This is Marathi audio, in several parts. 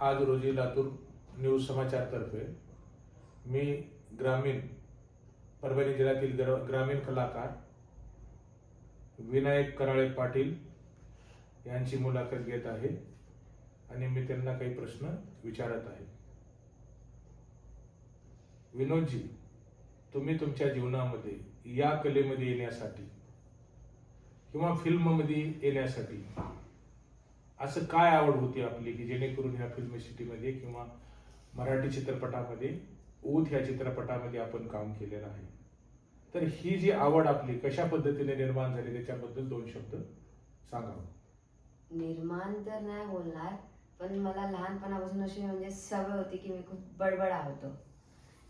आज रोजी लातूर न्यूज समाचारतर्फे मी ग्रामीण परभणी जिल्ह्यातील ग्र- ग्रामीण कलाकार विनायक कराळे पाटील यांची मुलाखत घेत आहे आणि मी त्यांना काही प्रश्न विचारत आहे. विनोदजी तुम्ही तुमच्या जीवनामध्ये या कलेमध्ये येण्यासाठी किंवा फिल्ममध्ये येण्यासाठी असं काय आवड होती आपली की जेणेकरून ह्या फिल्म सिटीमध्ये किंवा मराठी चित्रपटामध्ये ऊत ह्या चित्रपटामध्ये आपण काम केलेलं आहे? तर ही जी आवड आपली कशा पद्धतीने निर्माण झाली त्याच्याबद्दल दोन शब्द सांगा. निर्माण तर नाही बोलणार पण मला लहानपणापासून अशी म्हणजे सवय होती की मी खूप बडबडा होतो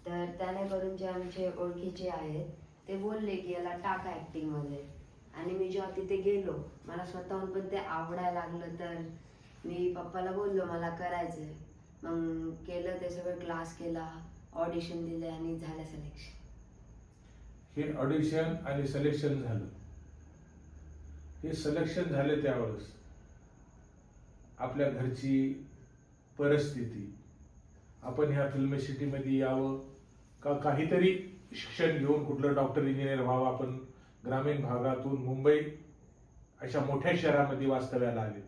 तर त्याने करून जे आमचे ओळखीचे आहेत ते बोलले की याला टाका ऍक्टिंगमध्ये. आणि मी जेव्हा तिथे गेलो मला स्वतःहून पण ते आवडायला लागलं तर मी पप्पाला बोललो मला करायचंय. मग केलं ते सगळं क्लास केला ऑडिशन दिलं आणि झालं सिलेक्शन हे ऑडिशन आणि सिलेक्शन झालं. हे सिलेक्शन झाले त्यावेळेस आपल्या घरची परिस्थिती. आपण ह्या फिल्म सिटीमध्ये यावं का? काहीतरी शिक्षण घेऊन कुठलं डॉक्टर इंजिनियर व्हावं आपण ग्रामीण भागातून मुंबई अशा मोठ्या शहरामध्ये वास्तव्याला आले.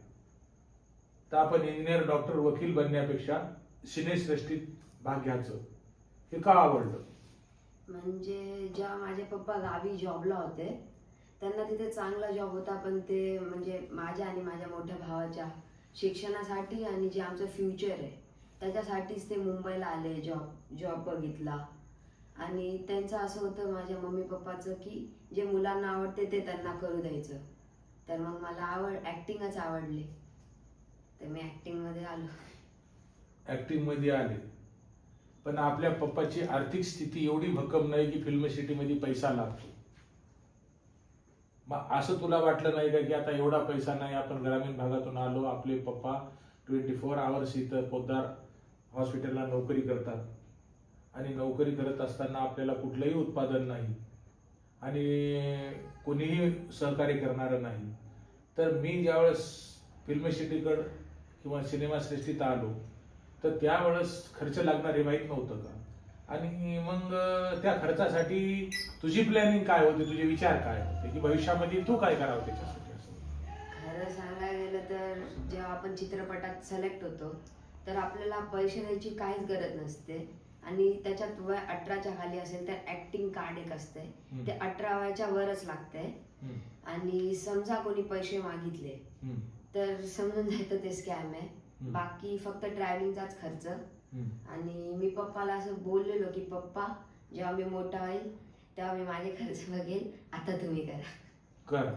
तर आपण इंजिनियर डॉक्टर वकील बनण्यापेक्षा सिनेसृष्टीत भाग घ्यायचं. हे का आवडलं? म्हणजे जेव्हा माझे पप्पा गावी जॉबला होते त्यांना तिथे चांगला जॉब होता पण ते म्हणजे माझ्या आणि माझ्या मोठ्या भावाच्या शिक्षणासाठी आणि जे आमचं फ्युचर आहे त्याच्यासाठीच ते मुंबईला आले जॉब जॉब बघितला. आणि त्यांचं असं होतं माझ्या मम्मी पप्पाचं की जे मुलांना आवडते ते त्यांना करू द्यायचं. तर मग मला आवड ॲक्टिंगच आवडली. तर मी ॲक्टिंगमध्ये आलो. ॲक्टिंगमध्ये आले. पण आपल्या पप्पाची आर्थिक स्थिती एवढी भक्कम नाही की फिल्म सिटीमध्ये पैसा लागतो. मग असं तुला वाटलं नाही का की आता एवढा पैसा नाही आपण ग्रामीण भागातून आलो आपले पप्पा ट्वेंटी फोर आवर्स इथं पोद्दार हॉस्पिटलला नोकरी करतात. आणि नोकरी करत असताना आपल्याला कुठलंही उत्पादन नाही आणि कोणीही सहकार्य करणारं नाही. तर मी ज्यावेळेस फिल्म सिटीकडं किंवा सिनेमा सृष्टीत आलो तर त्यावेळेस खर्च लागणार हे माहीत नव्हतं का? आणि मग त्या खर्चासाठी तुझी प्लॅनिंग काय होती? तुझे विचार काय होते? की भविष्यामध्ये तू काय करावं त्याच्यासाठी खरं सांगायला गेलं तर जेव्हा आपण चित्रपटात सिलेक्ट होतो तर आपल्याला पैसे द्यायची काहीच गरज नसते. आणि त्याच्यात वय अठराच्या खाली असेल तर ऍक्टिंग कार्ड एक असते. ते अठरा वयाच्या वरच लागते. हम्म, आणि समजा कोणी पैसे मागितले तर समजून जायचं ते स्कॅम आहे. बाकी फक्त ट्रॅव्हलिंगचाच खर्च. आणि मी पप्पाला असं बोललेलो की पप्पा जेव्हा मी मोठा होईल तेव्हा मी माझे खर्च बघेल आता तुम्ही करा. कर.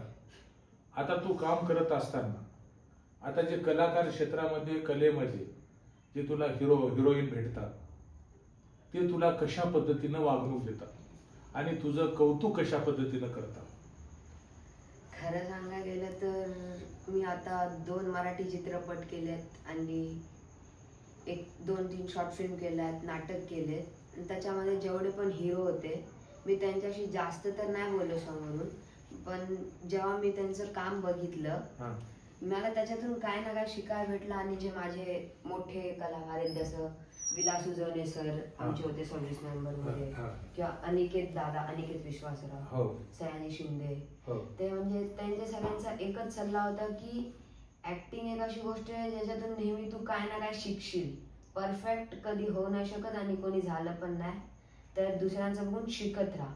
आता तू काम करत असताना आता जे कलाकार क्षेत्रामध्ये कलेमध्ये जे तुला हिरो हिरोईन भेटतात ते तुला कशा पद्धतीनं वागणूक देतात? आणि तुझं कौतुक कशा पद्धतीनं करतात? खरं सांगायला गेलं तर मी आता दोन मराठी चित्रपट केलेत आणि एक दोन तीन शॉर्ट फिल्म केल्यात नाटक केलेत. आणि त्याच्यामध्ये जेवढे पण हिरो होते मी त्यांच्याशी जास्त तर नाही बोललो समोरून. पण जेव्हा मी त्यांचं काम बघितलं मला त्याच्यातून काय ना काय शिकायला भेटलं आणि जे माझे मोठे कलाकार आहेत जसं विलास उजवणे सर. आमचे होते सव्वीस नोव्हेंबरमध्ये. किंवा अनिकेत दादा अनिकेत विश्वासराव हो. सयानी शिंदे. हो. ते म्हणजे त्यांच्या सगळ्यांचा एकच सल्ला होता की ऍक्टिंग एक अशी गोष्ट आहे ज्याच्यातून नेहमी तू काय ना काय शिकशील. परफेक्ट कधी होऊ नाही शकत आणि कोणी झालं पण नाही. तर दुसऱ्यांचं बघून शिकत राहा.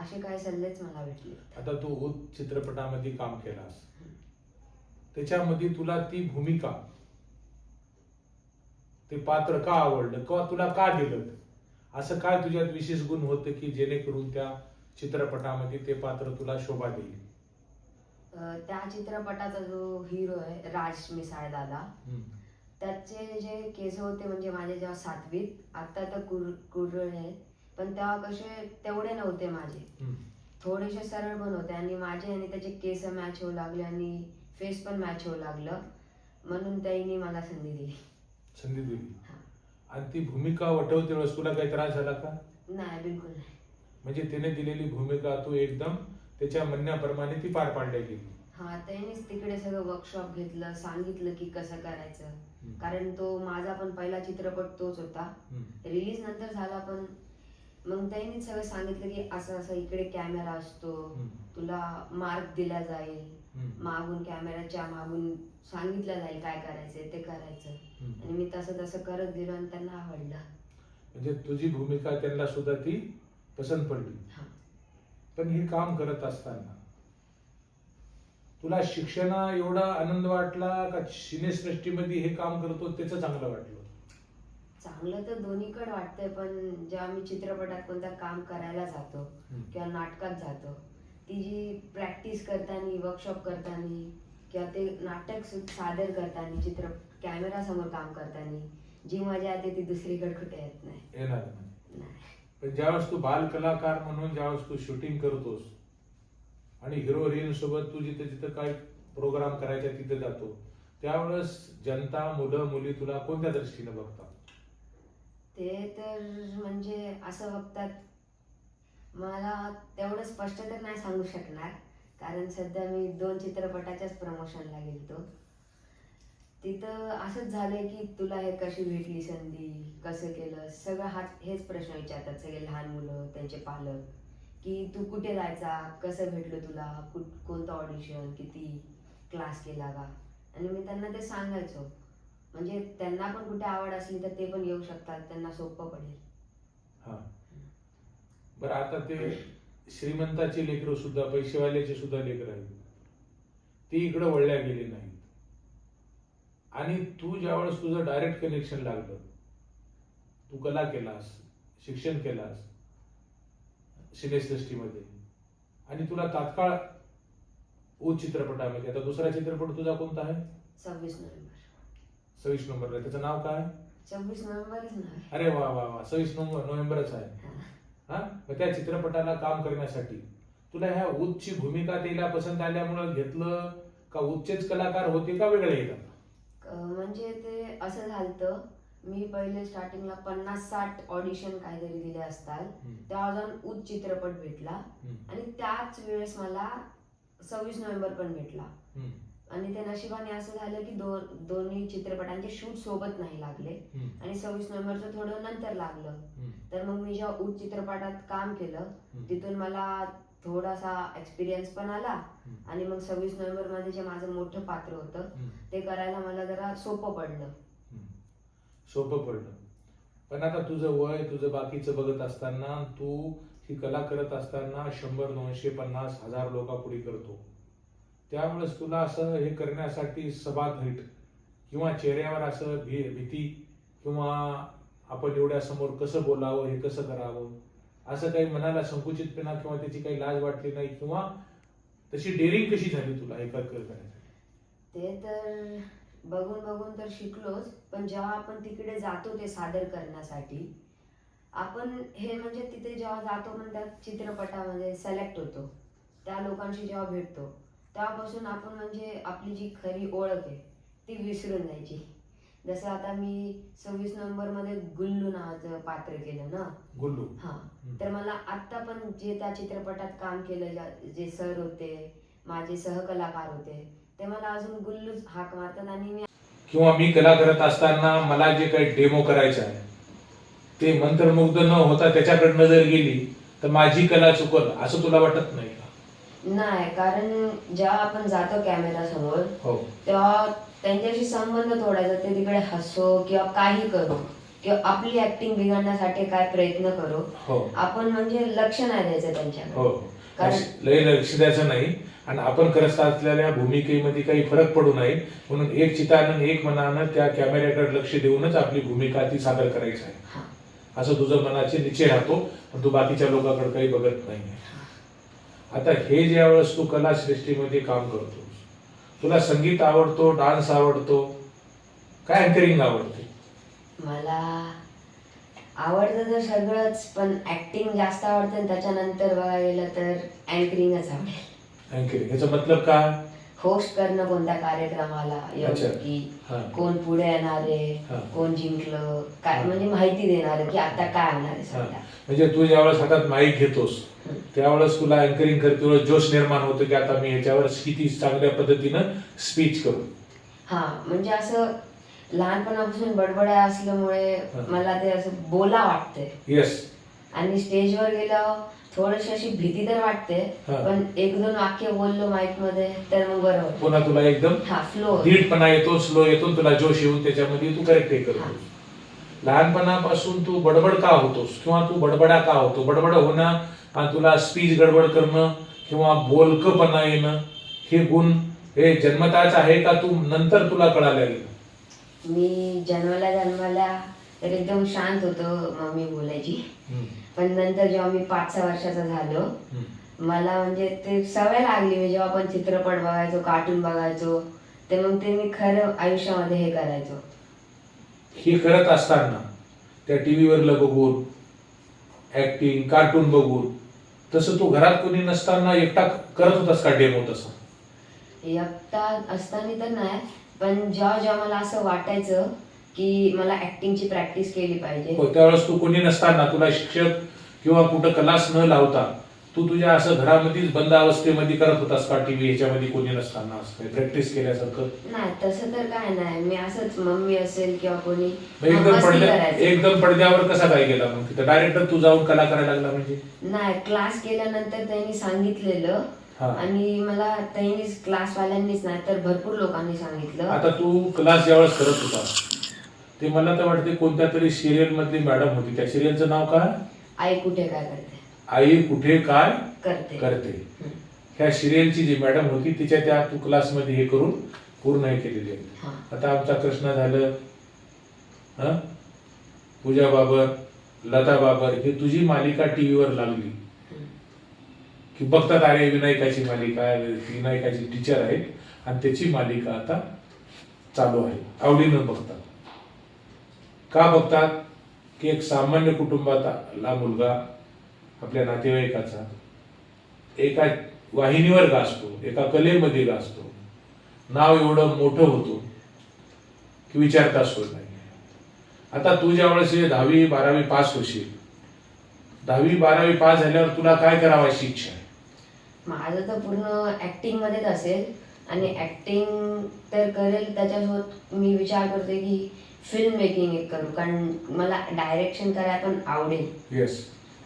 असे काही सल्लेच मला भेटले. आता तू चित्रपटामध्ये काम केलास. त्याच्यामध्ये तुला ती भूमिका ते पात्र का आवडलं? किंवा तुला का दिलं? असं काय तुझ्यात विशेष गुण होतं की जेणेकरून त्या चित्रपटामध्ये ते पात्र तुला शोभा देईल? अं, त्या चित्रपटाचा जो हिरो आहे राज मिसाळ दादा. त्याचे जे केस होते म्हणजे माझे जेव्हा सातवीत आता तर कुर कुरळ आहे. पण तेव्हा कसे तेवढे नव्हते माझे. थोडेसे सरळ पण होते आणि माझे आणि त्याचे केस मॅच होऊ लागले आणि फेस पण मॅच होऊ लागलं. म्हणून त्यांनी मला संधी दिली. संधी दिली. आणि ती भूमिका वटवते वेळेस तुला काही त्रास झाला का नाही बिलकुल नाही म्हणजे तिने दिलेली भूमिका तू एकदम त्याच्या म्हणण्याप्रमाणे ती पार पाडल्या गेली हा त्यांनीच तिकडे सगळं वर्कशॉप घेतलं सांगितलं की कसं करायचं. कारण तो माझा पण पहिला चित्रपट तोच होता. रिलीज नंतर झाला पण मग त्यांनीच सगळं सांगितलं की असं असं इकडे कॅमेरा असतो. तुला मार्क दिला जाईल. मागून कॅमेराच्या मागून सांगितलं जाईल काय करायचंय ते करायचं. आणि मी तसं तसं करत गेलो आणि त्यांना आवडलं म्हणजे तुझी भूमिका त्यांना सुद्धा ती पसंत पडली हा. पण हे काम करत असताना तुला शिक्षणा एवढा आनंद वाटला का सिनेसृष्टीमध्ये हे काम करतो त्याचं चांगलं वाटलं चांगलं तर दोन्हीकडे वाटतंय पण जेव्हा मी चित्रपटात कोणतं काम करायला जातो. किंवा नाटकात जातो ती जी प्रॅक्टिस करताना वर्कशॉप करताना किंवा ते नाटक सादर करताना चित्र कॅमेरा समोर काम करताना जी मजा येते ती दुसरीकडे कुठे येत नाही. येणार नाही. नाही. पण ज्यावेळेस तू बाल कलाकार म्हणून ज्यावेळेस तू शूटिंग करतोस आणि हिरो हिरोईन सोबत तू जिथे जिथे काय प्रोग्राम करायचा तिथे जातो त्यावेळेस जनता मुलं मुली तुला कोणत्या दृष्टीने बघतात? ते तर म्हणजे असं बघतात. मला तेवढं स्पष्ट तर नाही सांगू शकणार. कारण सध्या मी दोन चित्रपटाच्याच प्रमोशनला गेलतो. तिथं असंच झालंय की तुला हे कशी भेटली संधी? कसं केलं? सगळं हाच हेच प्रश्न विचारतात सगळे लहान मुलं त्यांचे पालक. की तू कुठे जायचा? कसं भेटलं तुला? कुठ कोणतं ऑडिशन किती क्लास केला का आणि मी त्यांना ते सांगायचो. म्हणजे त्यांना पण कुठे आवड असली तर ते पण येऊ शकतात. त्यांना सोपं पडेल. हा. बरं आता ते श्रीमंताचे लेकरं सुद्धा पैसेवाल्याचे सुद्धा लेकर आहेत. ते इकडे वळल्या गेले नाहीत. आणि तू ज्यावेळेस तुझं डायरेक्ट कनेक्शन लागलं तू कला केलास शिक्षण केलास सिनेसृष्टीमध्ये आणि तुला तात्काळ उच्च चित्रपटामध्ये आता दुसरा चित्रपट तुझा कोणता आहे? सव्वीस नोव्हेंबर. सव्वीस नोव्हेंबरला त्याचं नाव काय? सव्वीस नोव्हेंबरच नाही अरे वा वा वा. सव्वीस नोव्हेंबर नोव्हेंबरच आहे. मग त्या चित्रपटाला काम करण्यासाठी. तुला ह्या उच्च भूमिका त्याला पसंत आल्यामुळं घेतलं का उच्चच कलाकार होते का वेगळे येतात? म्हणजे ते असं झालं मी पहिले स्टार्टिंगला पन्नास साठ ऑडिशन काहीतरी दिले असतात. तेव्हा जाऊन उच्च चित्रपट भेटला. आणि त्याच वेळेस मला सव्वीस नोव्हेंबर पण भेटला. आणि ते नशिबाने असं झालं की दोन दोन्ही चित्रपटांचे शूट सोबत नाही लागले. आणि सव्वीस नोव्हेंबरचं थोडं नंतर लागलं. तर मग मी जेव्हा उच्च चित्रपटात काम केलं तिथून मला थोडासा एक्सपिरियन्स पण आला. आणि मग सव्वीस नोव्हेंबरमध्ये जे माझं मोठं पात्र होतं ते करायला मला जरा सोपं पडलं. सोपं पडलं. पण आता तुझं वय तुझं बाकीचं बघत असताना तू ही कला करत असताना शंभर दोनशे पन्नास हजार लोकांपुढे करतो. त्यावेळेस तुला असं हे करण्यासाठी सभाघट किंवा चेहऱ्यावर असं भी भीती किंवा आपण एवढ्यासमोर कसं बोलावं हे कसं करावं असं काही मनाला संकुचितपणा किंवा त्याची काही लाज वाटली नाही किंवा तशी डेअरिंग कशी झाली तुला हे कर ते तर बघून बघून तर शिकलोच पण जेव्हा आपण तिकडे जातो ते सादर करण्यासाठी आपण हे म्हणजे तिथे जेव्हा जातो म्हणतात त्या चित्रपटामध्ये सिलेक्ट होतो. त्या लोकांशी जेव्हा भेटतो तेव्हापासून आपण म्हणजे आपली जी खरी ओळख आहे ती विसरून जायची. जसं आता मी सव्वीस नोव्हेंबरमध्ये गुल्लू नावाचं पात्र केलं ना? गुल्लू. हा. तर मला आत्ता पण जे त्या चित्रपटात काम केलं जे सर होते माझे सहकलाकार होते ते मला अजून गुल्लूच हाक मारतात आणि मी किंवा मी कला करत असताना मला जे काही डेमो करायचं आहे ते मंत्रमुग्ध न होता त्याच्याकडे नजर गेली तर माझी कला चुकल असं तुला वाटत नाही? नाही कारण जेव्हा आपण जातो कॅमेरा समोर हो. तेव्हा त्यांच्याशी संबंध तोडायचा ते तिकडे हसो किंवा काही करो किंवा आपली ऍक्टिंग बिघडण्यासाठी काय प्रयत्न करो हो. आपण म्हणजे लक्ष नाही द्यायचं त्यांच्याकडे. हो. कारण- लक्ष- लय लक्ष द्यायचं नाही. आणि आपण करत असलेल्या भूमिकेमध्ये काही फरक पडू नये. म्हणून एक चितानं एक मनानं त्या कॅमेऱ्याकडे लक्ष देऊनच आपली भूमिका ती सादर करायची आहे. हा. असं तुझं मनाचे निश्चय राहतो. पण तू बाकीच्या लोकांकडे काही बघत नाही आता हे ज्या वेळेस तू कला सृष्टीमध्ये काम करतोस तुला संगीत आवडतो डान्स आवडतो काय अँकरिंग आवडते मला आवडतं तर सगळंच पण ऍक्टिंग जास्त आवडतं आणि त्याच्यानंतर बघायला गेलं तर अँकरिंगच आवडेल अँकरिंग याचा मतलब काय होस्ट करणं कोणत्या कार्यक्रमाला अच्छा. एवढं की हा. कोण पुढे येणार आहे. कोण जिंकलं काय. म्हणजे माहिती देणार की आता काय होणार आहे हा. सध्या म्हणजे तू ज्यावेळेस हातात माईक घेतोस त्यावेळेस तुला अँकरिंग करते तुला जोश निर्माण होतो की आता मी ह्याच्यावर किती चांगल्या पद्धतीनं स्पीच करू हा म्हणजे असं लहानपणापासून बडबड्या असल्यामुळे. मला ते असं बोला वाटते येस आणि स्टेजवर गेल्यावर थोडीशी अशी भीती तर वाटते. पण एक दोन वाक्य बोललो माईकमध्ये तर मग बरं होतं. पुन्हा तुला एकदम हा फ्लो धीटपणा येतो स्लो येतो तुला जोश येऊन त्याच्यामध्ये तू करेक्ट हा. करतो लहानपणापासून तू बडबड का होतोस किंवा तू बडबडा का होतो बडबड होणं आणि तुला स्पीच गडबड करणं किंवा बोलकपणा येणं हे गुण हे जन्मताच आहे का तू नंतर तुला कळायला गेलं मी जन्माला जन्माला तर एकदम शांत होतो मम्मी बोलायची. पण नंतर जेव्हा मी पाच सहा वर्षाचा झालो मला म्हणजे ते सवय लागली मी जेव्हा आपण चित्रपट बघायचो कार्टून बघायचो ते मग ते मी खरं आयुष्यामध्ये हे करायचो. हे करत असताना त्या टी व्हीवरलं बघून ऍक्टिंग कार्टून बघून. तसं तू घरात कोणी नसताना एकटा करत होतास का डेमो तसं? एकटा असताना तर नाही पण जेव्हा जेव्हा मला असं वाटायचं की मला ऍक्टिंगची प्रॅक्टिस केली पाहिजे. हो, त्यावेळेस तू कोणी नसताना तुला शिक्षक किंवा कुठं क्लास न लावता तू तुझ्या असं घरामध्येच बंद अवस्थेमध्ये करत होतास का टीव्ही? ह्याच्यामध्ये कोणी नसताना असं प्रॅक्टिस केल्यासारखं? नाही तसं तर काय नाही. मी असंच मम्मी असेल किंवा कोणी मग एकदम मस्ती पडद्या करायचं. एकदम पडद्यावर कसा काय गेला मग तिथं? डायरेक्टर तू जाऊन कला करायला लागला म्हणजे? नाही क्लास केल्यानंतर त्यांनी सांगितलेलं. हा. आणि मला त्यांनीच क्लासवाल्यांनीच नाही तर भरपूर लोकांनी सांगितलं. आता तू क्लास ज्यावेळेस करत होता ते मला तर वाटते कोणत्या तरी सिरियल मधली मॅडम होती. त्या सिरियलचं नाव काय? आई कुठे काय करते? आई कुठे काय करते. ह्या सिरियलची जी मॅडम होती तिच्या त्या तू क्लासमध्ये हे करून पूर्ण हे केलेली आहे. आता आमचा कृष्ण झालं हं? पूजा बाबर लता बाबर हे तुझी मालिका टीव्हीवर लागली. हम्म. की बघतात अरे विनायकाची मालिका विनायकाची टीचर आहे आणि त्याची मालिका आता चालू आहे. आवडीनं बघतात. का बघतात? की एक सामान्य कुटुंबातला मुलगा आपल्या नातेवाईकाचा. एका वाहिनीवर गाजतो एका कलेमध्ये गाजतो. नाव एवढं मोठं होतो की विचारता सोय नाही. आता तू ज्या वेळेस हे दहावी बारावी पास होशील दहावी बारावी पास झाल्यावर तुला काय करावायची इच्छा आहे? माझं तर पूर्ण ऍक्टिंग मध्येच असेल आणि ऍक्टिंग तर करेल त्याच्यासोबत मी विचार करते की फिल्म मेकिंग एक करू कारण मला डायरेक्शन करायला पण आवडेल. येस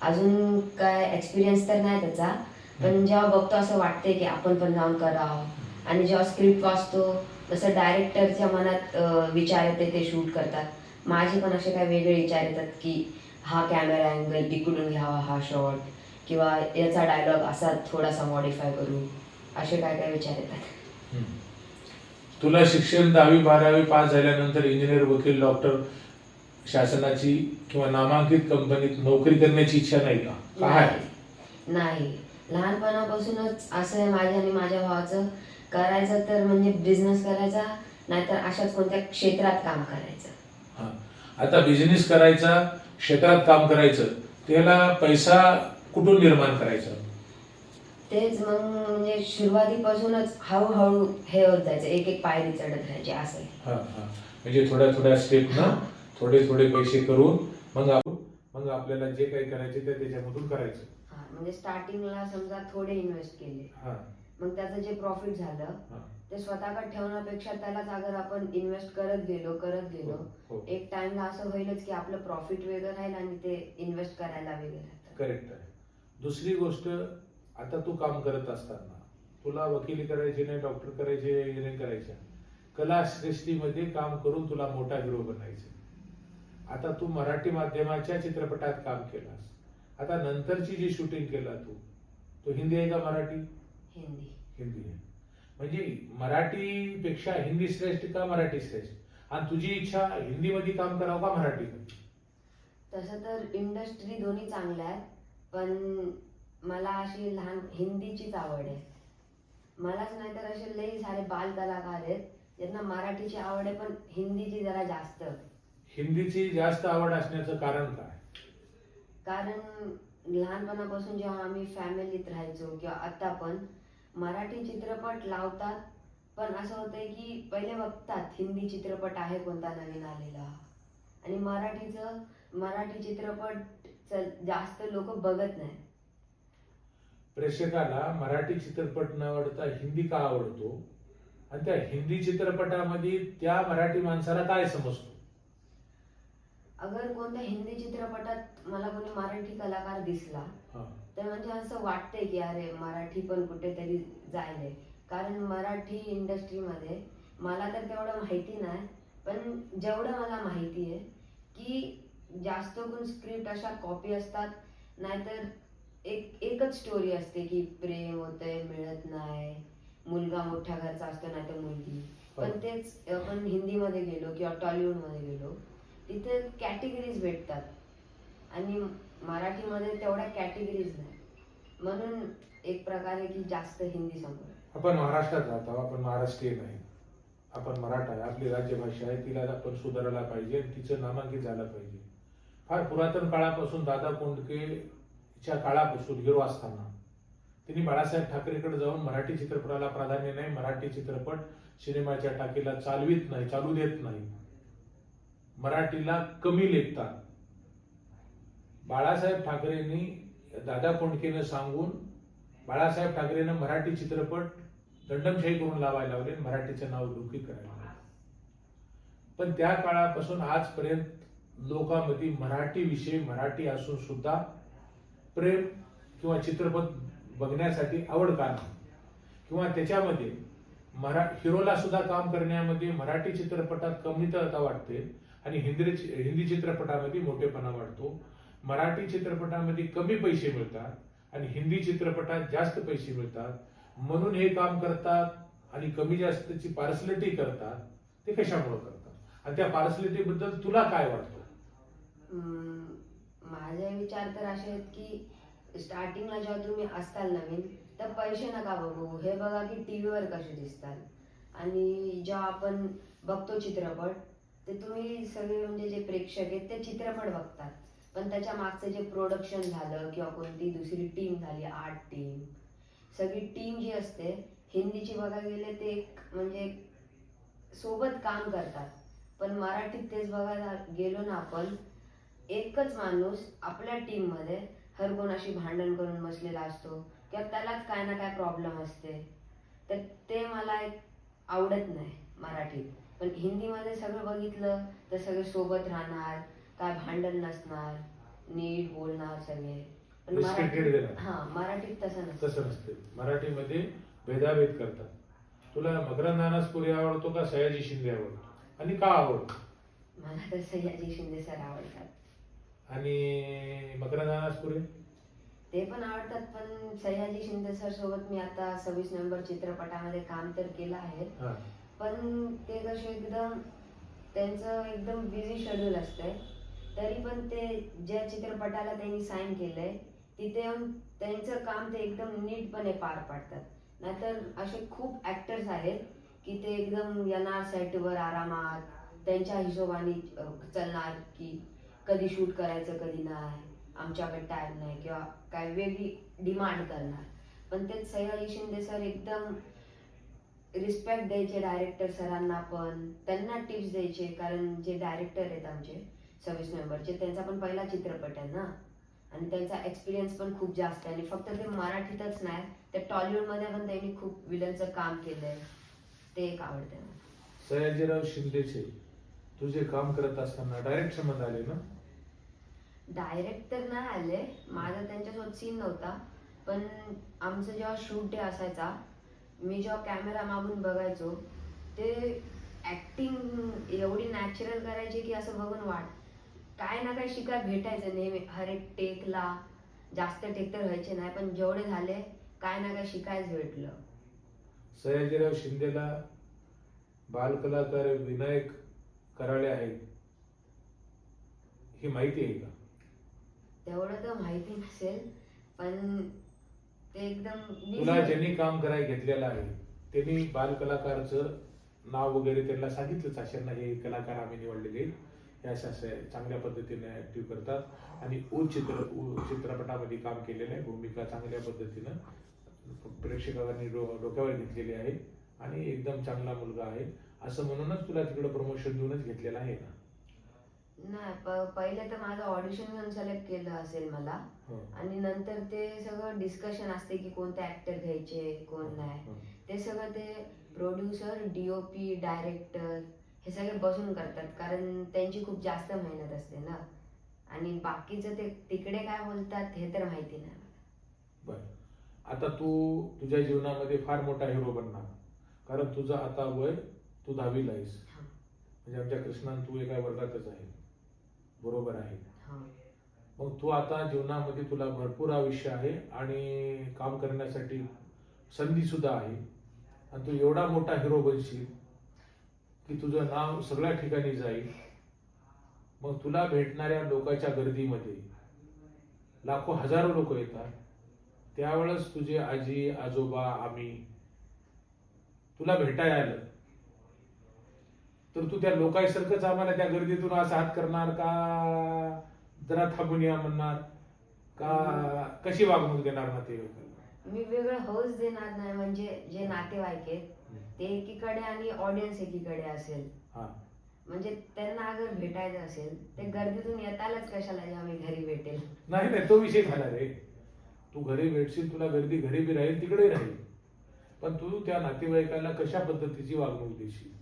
अजून काय एक्सपिरियन्स तर नाही त्याचा. पण जेव्हा बघतो असं वाटते की आपण पण जाऊन करावं. आणि जेव्हा स्क्रिप्ट वाचतो तसं डायरेक्टरच्या मनात विचार येते ते शूट करतात. माझे पण असे काय वेगळे विचार येतात की हा कॅमेरा अँगल इकडून घ्यावा हा शॉट किंवा याचा डायलॉग असा थोडासा मॉडिफाय करू. असे काय काय विचार येतात. तुला शिक्षण दहावी बारावी पास झाल्यानंतर इंजिनियर वकील डॉक्टर शासनाची किंवा नामांकित कंपनीत नोकरी करण्याची इच्छा नाही का? काय नाही. लहानपणापासूनच असं आहे माझ्या आणि माझ्या भावाचं. करायचं तर म्हणजे बिझनेस करायचा नाहीतर अशाच कोणत्या क्षेत्रात काम करायचं. आता बिझनेस करायचा क्षेत्रात काम करायचं त्याला पैसा कुठून निर्माण करायचा? तेच मग म्हणजे सुरुवातीपासूनच हळूहळू हे होत जायचं. एक एक पायरी चढत राहायची असं आहे. हा हा. म्हणजे थोड्या थोड्या स्टेप ना थोडे थोडे पैसे करून मग आपण मग आपल्याला जे काही करायचे ते त्याच्यामधून करायचं. हा, म्हणजे स्टार्टिंगला समजा थोडे इन्व्हेस्ट केले. हा. मग त्याचं जे प्रॉफिट झालं हा. ते स्वतःकडे ठेवण्यापेक्षा त्यालाच अगर आपण इन्व्हेस्ट करत गेलो करत गेलो हो एक टाइमला असं होईलच की आपलं प्रॉफिट वेगळं राहील आणि ते इन्व्हेस्ट करायला वेगळं राहतं करेक्ट आहे. दुसरी गोष्ट आता तू काम करत असताना तुला वकिली करायची नाही डॉक्टर करायचे इंजिनिअरिंग करायचे. कला सृष्टीमध्ये काम करून तुला मोठा हिरो बनायचं आता तू मराठी माध्यमाच्या चित्रपटात काम केलास. आता नंतरची जी शूटिंग केला तू तो हिंदी आहे का मराठी? हिंदी. हिंदी आहे. म्हणजे मराठीपेक्षा हिंदी श्रेष्ठ का मराठी श्रेष्ठ? आणि तुझी इच्छा हिंदीमध्ये काम करावं का मराठीमध्ये? तसं तर इंडस्ट्री दोन्ही चांगल्या आहेत पण मला अशी लहान हिंदीचीच आवड आहे. मलाच नाही तर असे लई सारे बाल कलाकार आहेत ज्यांना मराठीची आवड आहे पण हिंदीची जरा जास्त. हिंदीची जास्त आवड असण्याचं कारण काय? कारण लहानपणापासून जेव्हा आम्ही फॅमिलीत राहायचो किंवा आता पण मराठी चित्रपट लावतात पण असं होतंय की पहिले बघतात हिंदी चित्रपट आहे कोणता नवीन आलेला. आणि मराठीचं मराठी चित्रपट जास्त लोक बघत नाही. प्रेक्षकाला मराठी चित्रपट न आवडता हिंदी का आवडतो? आणि त्या हिंदी चित्रपटामध्ये त्या मराठी माणसाला काय समजतो? अगर कोणत्या हिंदी चित्रपटात मला कोणी मराठी कलाकार दिसला हा. तर म्हणजे असं वाटतंय की अरे मराठी पण कुठेतरी जायले कारण मराठी इंडस्ट्रीमध्ये मला तर तेवढं माहिती नाही पण जेवढं मला माहिती आहे की जास्त करून स्क्रिप्ट अशा कॉपी असतात नाहीतर एक एकच स्टोरी असते की प्रेम होतंय मिळत नाही मुलगा मोठ्या घरचा असतो नाही तर मुलगी. पण तेच आपण हिंदीमध्ये गेलो किंवा टॉलिवूडमध्ये गेलो तिथे कॅटेगरीज भेटतात. आणि मराठीमध्ये तेवढ्या कॅटेगरीज नाही. म्हणून एक प्रकारे की जास्त हिंदी समोर. आपण महाराष्ट्रात राहतो आपण महाराष्ट्रीयन आहे आपण मराठा आहे आपली राज्यभाषा आहे तिला आपण सुधारायला पाहिजे तिचं नामांकित झालं पाहिजे. फार पुरातन काळापासून दादा कोंडकेच्या काळापासून हिरो असताना त्यांनी बाळासाहेब ठाकरेकडे जाऊन मराठी चित्रपटाला प्राधान्य नाही मराठी चित्रपट सिनेमाच्या टाकीला चालवित नाही चालू देत नाही. मराठीला कमी लेखतात. बाळासाहेब ठाकरेंनी दादा कोंडकेनं सांगून बाळासाहेब ठाकरेनं मराठी चित्रपट दंडमशाही करून लावायला लावले मराठीचं नाव लौकिक करायला पण त्या काळापासून आजपर्यंत लोकांमध्ये मराठी विषय मराठी असून सुद्धा प्रेम किंवा चित्रपट बघण्यासाठी आवड का नाही? किंवा त्याच्यामध्ये मरा हिरोला सुद्धा काम करण्यामध्ये मराठी चित्रपटात कमतरता वाटते आणि हिंदी हिंदी चित्रपटामध्ये मोठेपणा वाढतो. मराठी चित्रपटामध्ये कमी पैसे मिळतात आणि हिंदी चित्रपटात जास्त पैसे मिळतात. म्हणून हे काम करतात आणि कमी जास्तची पार्सलिटी करतात. ते कशामुळे करतात? आणि त्या पार्सलिटी बद्दल तुला काय वाटतं? माझे विचार तर असे आहेत की स्टार्टिंगला जेव्हा तुम्ही असताल नवीन तर पैसे नका बघू. हे बघा की टी व्हीवर कसे दिसतात. आणि जेव्हा आपण बघतो चित्रपट ते तुम्ही सगळे म्हणजे जे प्रेक्षक आहेत ते चित्रपट बघतात. पण त्याच्या मागचं जे प्रोडक्शन झालं किंवा कोणती दुसरी टीम झाली आर्ट टीम सगळी टीम जी असते हिंदीची बघायला गेले ते एक म्हणजे सोबत काम करतात. पण मराठीत तेच बघायला गेलो ना आपण एकच माणूस आपल्या टीममध्ये हर कोणाशी भांडण करून बसलेला असतो किंवा त्यालाच काय ना काय प्रॉब्लेम असते. तर ते मला एक आवडत नाही मराठीत. पण हिंदीमध्ये सगळं बघितलं तर सगळे सोबत राहणार काय भांडण नसणार नीट बोलणार सगळे. पण देणार. हा मराठीत तसं नसतं. तसं नसते. मराठीमध्ये भेदाभेद करतात. तुला मकरंद नानासपुरी आवडतो का सयाजी शिंदे आवडतो? आणि का आवडतो? मला तर सह्याजी शिंदे सर आवडतात. आणि मकरंद नानासपुरे? ते पण आवडतात पण सह्याजी शिंदे सर सोबत मी आता सव्वीस नोव्हेंबर चित्रपटामध्ये काम तर केलं आहे. पण ते कसे एकदम त्यांचं एकदम बिझी शेड्यूल असतंय तरी पण ते ज्या चित्रपटाला त्यांनी साईन केलं आहे तिथे येऊन त्यांचं काम ते एकदम नीटपणे पार पाडतात. नाहीतर असे खूप ॲक्टर्स आहेत की ते एकदम येणार सेटवर आरामात त्यांच्या हिशोबाने चालणार की कधी शूट करायचं कधी नाही आमच्याकडे टाईम नाही किंवा काय वेगळी डिमांड करणार. पण ते सयाजी शिंदे सर एकदम रिस्पेक्ट द्यायचे डायरेक्टर सरांना पण. त्यांना टिप्स द्यायचे कारण जे डायरेक्टर आहेत आमचे सव्वीस नोव्हेंबरचे त्यांचा पण पहिला चित्रपट आहे ना? आणि त्यांचा एक्सपिरियन्स पण खूप जास्त आहे. आणि फक्त ते मराठीतच नाही तर टॉलिवूडमध्ये पण त्यांनी खूप विलनचं काम केलंय. ते एक आवडतं सयाजीराव शिंदेचे तुझे काम करत असताना डायरेक्ट संबंध आले ना? डायरेक्ट तर नाही आले. माझा त्यांच्यासोबत सीन नव्हता. पण आमचं जेव्हा शूट डे असायचा मी जेव्हा कॅमेरा मागून बघायचो ते ऍक्टिंग एवढी नॅचरल करायची की असं बघून वाट. काय ना काय शिकाय भेटायचं नेहमी. हर एक टेकला. जास्त टेक तर व्हायचे नाही पण जेवढे झाले काय ना काय शिकायच भेटलं. सयाजीराव शिंदेला बालकलाकार विनायक कराळे आहेत. ही माहिती आहे का? तेवढं तर माहिती नसेल पण ते एकदम तुला ज्यांनी काम करायला घेतलेलं आहे त्यांनी बालकलाकारचं नाव वगैरे त्यांना सांगितलंच अशांना हे कलाकार आम्ही निवडलेले आहेत. हे अशा चांगल्या पद्धतीने ऍक्टिव्ह करतात. आणि उ चित्र उ चित्रपटामध्ये काम केलेलं आहे. भूमिका चांगल्या पद्धतीनं प्रेक्षकांनी डोक्यावर घेतलेली आहे. आणि एकदम चांगला मुलगा आहे. असं म्हणूनच तुला तिकडं प्रमोशन देऊनच घेतलेलं आहे ना. नाही प- पहिले तर माझं ऑडिशन घेऊन सिलेक्ट केलं असेल मला. हो. आणि नंतर ते सगळं डिस्कशन असते की कोणते ऍक्टर घ्यायचे कोण नाही. हो. ते सगळं ते प्रोड्युसर डीओपी डायरेक्टर हे सगळे बसून करतात. कारण त्यांची खूप जास्त मेहनत असते ना. आणि बाकीचं ते तिकडे काय बोलतात हे तर माहिती नाही आता तू तुझ्या जीवनामध्ये फार मोठा हिरो बनणार. कारण तुझं आता वय तू दहावीला आहेस. हा. म्हणजे आमच्या कृष्णान तू एका वर्गातच आहे. बरोबर आहे. हा. मग तू आता जीवनामध्ये तुला भरपूर आयुष्य आहे आणि काम करण्यासाठी संधी सुद्धा आहे. आणि तू एवढा मोठा हिरो बनशील की तुझं नाव सगळ्या ठिकाणी जाईल. मग तुला भेटणाऱ्या लोकांच्या गर्दीमध्ये लाखो हजारो लोक येतात. त्यावेळेस तुझे आजी आजोबा आम्ही तुला भेटायला आलं. तर तू त्या लोकांसारखंच आम्हाला त्या गर्दीतून असा हात करणार का? जरा थांबून या म्हणणार का? कशी वागणूक देणार ना ते मी वेगळं हौस देणार नाही म्हणजे जे नातेवाईक आहेत ते एकीकडे आणि ऑडियन्स एकीकडे असेल. हा. म्हणजे त्यांना अगर भेटायचं असेल ते गर्दीतून येतालच कशाला जे आम्ही घरी भेटेल? नाही नाही तो विषय झाला रे. तू घरी भेटशील तुला गर्दी घरी बी राहील तिकडे राहील. पण तू त्या नातेवाईकाला कशा पद्धतीची वागणूक देशील?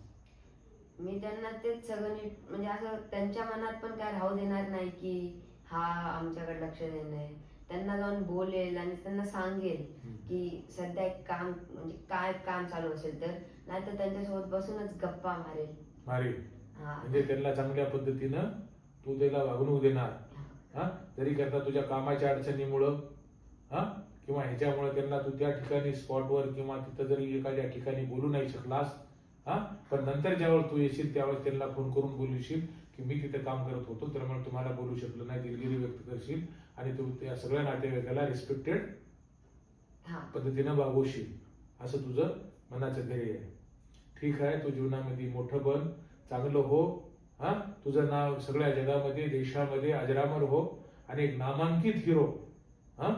मी त्यांना तेच सगळं नीट म्हणजे असं त्यांच्या मनात पण काय राहू देणार नाही की हा आमच्याकडे लक्ष देणे त्यांना जाऊन बोलेल आणि त्यांना सांगेल की सध्या एक काम म्हणजे काय काम चालू असेल तर नाहीतर त्यांच्यासोबत बसूनच गप्पा मारेल. मारे हा. म्हणजे त्यांना चांगल्या पद्धतीनं तू त्याला वागणूक देणार. हा? जरी करता तुझ्या कामाच्या अडचणीमुळं हा? किंवा ह्याच्यामुळे त्यांना तू त्या ठिकाणी स्पॉटवर किंवा तिथं जरी एखाद्या ठिकाणी बोलू नाही शकलास हा? पण नंतर ज्यावेळेस तू येशील त्यावेळेस त्यांना फोन करून बोलूशील की मी तिथे काम करत होतो त्यामुळे तुम्हाला बोलू शकलो नाही दिलगिरी व्यक्त करशील आणि तू त्या सगळ्या नातेवाईकाला रिस्पेक्टेड हा. पद्धतीनं वागवशील असं तुझं मनाचं ध्येय आहे. ठीक आहे तू जीवनामध्ये मोठं बन चांगलं हो हा? तुझं नाव सगळ्या जगामध्ये देशामध्ये अजरामर हो आणि एक नामांकित हिरो हा?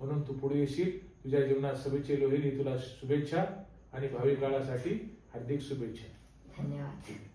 म्हणून तू पुढे येशील. तुझ्या जीवनात शुभेच्छा लोहिली तुला शुभेच्छा आणि भावी काळासाठी हार्दिक शुभेच्छा. धन्यवाद.